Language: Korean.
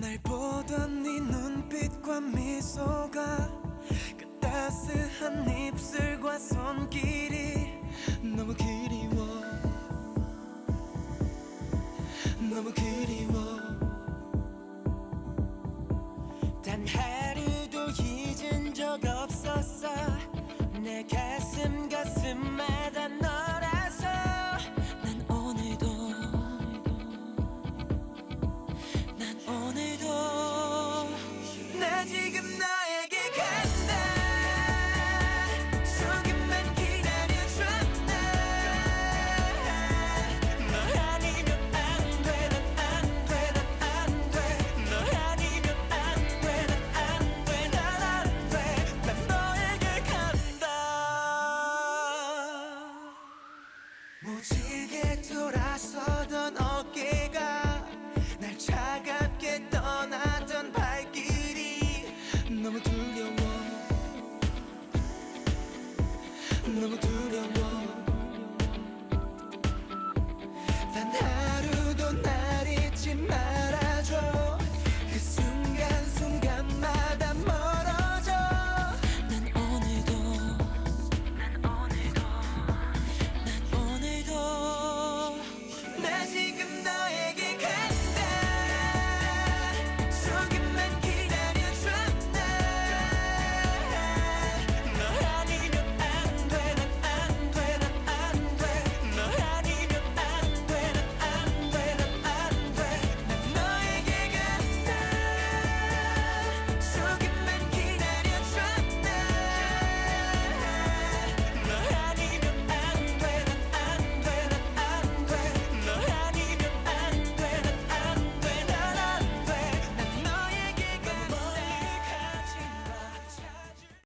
날 보던 네 눈빛과 미소가 그 따스한 입술과 손길이 너무 그리워. 너무 그리워. 단하 무지개 돌아서던 어깨가 날 차갑게 떠나던 발길이 너무 두려워. 너무 두려워